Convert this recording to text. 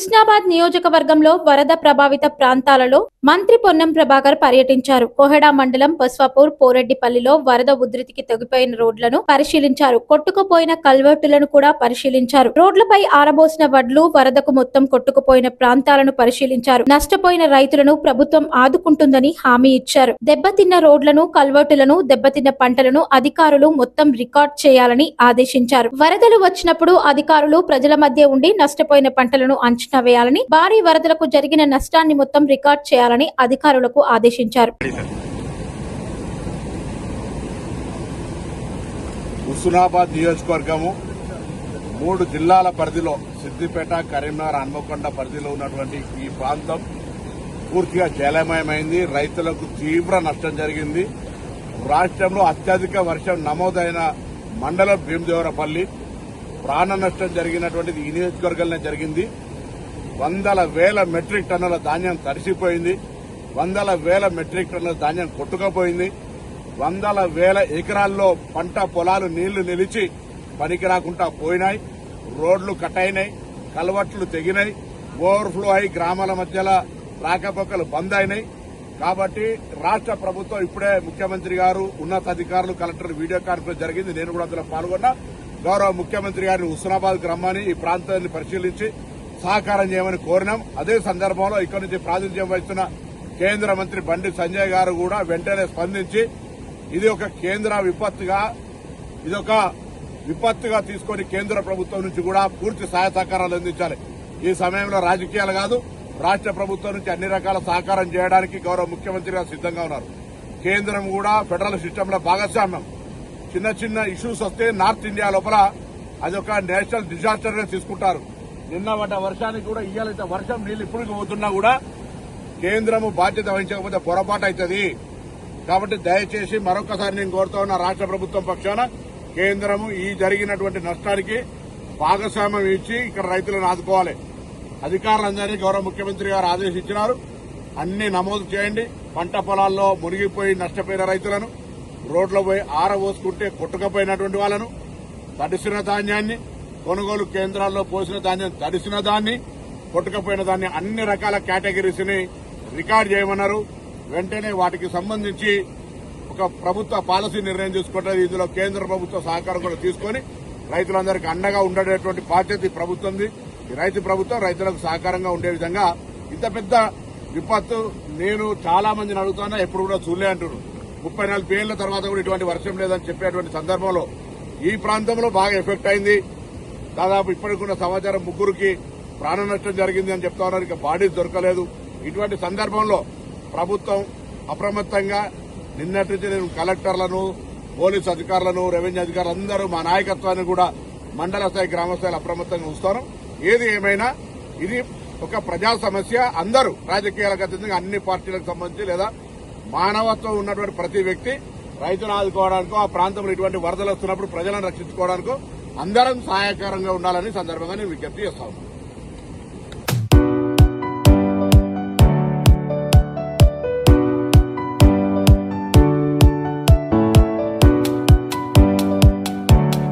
హుస్నాబాద్ నియోజకవర్గంలో వరద ప్రభావిత ప్రాంతాలలో మంత్రి పొన్నం ప్రభాకర్ పర్యటించారు. కోహెడా మండలం బస్వాపూర్ పోరెడ్డిపల్లిలో వరద ఉధృతికి తెగిపోయిన రోడ్లను పరిశీలించారు. కొట్టుకుపోయిన కల్వర్టులను కూడా పరిశీలించారు. రోడ్లపై ఆరబోసిన వడ్లు వరదకు మొత్తం కొట్టుకుపోయిన ప్రాంతాలను పరిశీలించారు. నష్టపోయిన రైతులను ప్రభుత్వం ఆదుకుంటుందని హామీ ఇచ్చారు. దెబ్బతిన్న రోడ్లను కల్వర్టులను దెబ్బతిన్న పంటలను అధికారులు మొత్తం రికార్డ్ చేయాలని ఆదేశించారు. వరదలు వచ్చినప్పుడు అధికారులు ప్రజల మధ్య ఉండి నష్టపోయిన పంటలను అంచనా వేయాలని భారీ వరదలకు జరిగిన నష్టాన్ని మొత్తం రికార్డ్ చేయాలని అధికారులకు ఆదేశించారు. హుస్నాబాద్ నియోజకవర్గము మూడు జిల్లాల పరిధిలో సిద్దిపేట కరీంనగర్ హన్మకొండ పరిధిలో ఉన్నటువంటి ఈ ప్రాంతం పూర్తిగా జలమయమైంది. రైతులకు తీవ్ర నష్టం జరిగింది. రాష్ట్రంలో అత్యధిక వర్షం నమోదైన మండలం భీమదేవరపల్లి ప్రాణ నష్టం జరిగినటువంటిది ఈ నియోజకవర్గంలో జరిగింది. వందల వేల మెట్రిక్ టన్నుల ధాన్యం తడిసిపోయింది. వందల వేల మెట్రిక్ టన్నుల ధాన్యం కొట్టుకపోయింది. వందల వేల ఎకరాల్లో పంట పొలాలు నీళ్ళు నిలిచి పనికి రాకుండా పోయినాయి. రోడ్లు కట్టయినాయి. కలవట్లు తెగినాయి. ఓవర్ఫ్లో అయి గ్రామాల మధ్యలో రాకపోకలు బంద్ అయినాయి కాబట్టి రాష్ట్ర ప్రభుత్వం ఇప్పుడే ముఖ్యమంత్రి గారు ఉన్నతాధికారులు కలెక్టర్ వీడియో కాన్ఫరెన్స్ జరిగింది. నేను కూడా అందులో పాల్గొన్నా. గౌరవ ముఖ్యమంత్రి గారిని హుస్నాబాద్ రమ్మని ఈ ప్రాంతాన్ని పరిశీలించి సహకారం చేయమని కోరినాం. అదే సందర్భంలో ఇక్కడి నుంచి ప్రాతినిధ్యం వహిస్తున్న కేంద్ర మంత్రి బండి సంజయ్ గారు కూడా వెంటనే స్పందించి ఇది ఒక కేంద్ర విపత్తుగా ఇది ఒక విపత్తుగా తీసుకొని కేంద్ర ప్రభుత్వం నుంచి కూడా పూర్తి సహాయ సహకారాలు అందించాలి. ఈ సమయంలో రాజకీయాలు కాదు రాష్ట్ర ప్రభుత్వం నుంచి అన్ని రకాల సహకారం చేయడానికి గౌరవ ముఖ్యమంత్రి గారు సిద్దంగా ఉన్నారు. కేంద్రం కూడా ఫెడరల్ సిస్టంలో భాగస్వామ్యం. చిన్న చిన్న ఇష్యూస్ వస్తే నార్త్ ఇండియా లోపల అది ఒక నేషనల్ డిజాస్టర్గా తీసుకుంటారు. నిన్న వాట వర్షానికి కూడా ఇయ్యాలైతే వర్షం నీళ్ళు ఇప్పుడు పోతున్నా కూడా కేంద్రము బాధ్యత వహించకపోతే పొరపాటు అవుతుంది. కాబట్టి దయచేసి మరొకసారి నేను కోరుతా ఉన్న రాష్ట్ర ప్రభుత్వం పక్షాన కేంద్రము ఈ జరిగినటువంటి నష్టానికి భాగస్వామ్యం ఇచ్చి ఇక్కడ రైతులను ఆదుకోవాలి. అధికారులందరినీ గౌరవ ముఖ్యమంత్రి గారు ఆదేశించినారు. అన్ని నమోదు చేయండి. పంట పొలాల్లో మునిగిపోయి నష్టపోయిన రైతులను రోడ్లో పోయి ఆరబోసుకుంటే కొట్టుకపోయినటువంటి వాళ్ళను తడిసిన ధాన్యాన్ని కొనుగోలు కేంద్రాల్లో పోసిన దాన్ని తడిసిన దాన్ని కొట్టుకపోయిన దాన్ని అన్ని రకాల కేటగిరీస్ని రికార్డ్ చేయమన్నారు. వెంటనే వాటికి సంబంధించి ఒక ప్రభుత్వ పాలసీ నిర్ణయం తీసుకుంటారు. ఇందులో కేంద్ర ప్రభుత్వ సహకారం కూడా తీసుకొని రైతులందరికీ అండగా ఉండేటువంటి బాధ్యత ఈ ప్రభుత్వంది. ఈ రైతు ప్రభుత్వం రైతులకు సహకారంగా ఉండే విధంగా ఇంత పెద్ద విపత్తు నేను చాలా మందిని అడుగుతానా ఎప్పుడు కూడా చూడలే అంటున్నారు. ముప్పై నాలుగు ఏళ్ళ తర్వాత కూడా ఇటువంటి వర్షం లేదని చెప్పేటువంటి సందర్భంలో ఈ ప్రాంతంలో బాగా ఎఫెక్ట్ అయింది. దాదాపు ఇప్పటికున్న సమాచారం ముగ్గురికి ప్రాణ నష్టం జరిగింది అని చెప్తా ఉన్నారు. ఇక బాడీస్ దొరకలేదు. ఇటువంటి సందర్భంలో ప్రభుత్వం అప్రమత్తంగా నిన్నటి నుంచి నేను కలెక్టర్లను పోలీస్ అధికారులను రెవెన్యూ అధికారులు అందరూ మా నాయకత్వాన్ని కూడా మండల స్థాయి గ్రామ స్థాయిలో అప్రమత్తంగా ఉంచుతాను. ఏది ఏమైనా ఇది ఒక ప్రజా సమస్య. అందరూ రాజకీయాలకు అతీతంగా అన్ని పార్టీలకు సంబంధించి లేదా మానవత్వం ఉన్నటువంటి ప్రతి వ్యక్తి రైతును ఆదుకోవడానికో ఆ ప్రాంతంలో ఇటువంటి వరదలు వస్తున్నప్పుడు ప్రజలను రక్షించుకోవడానికో అందరం సహాయకరంగా ఉండాలని సందర్భంగా నేను విజ్ఞప్తి చేస్తాను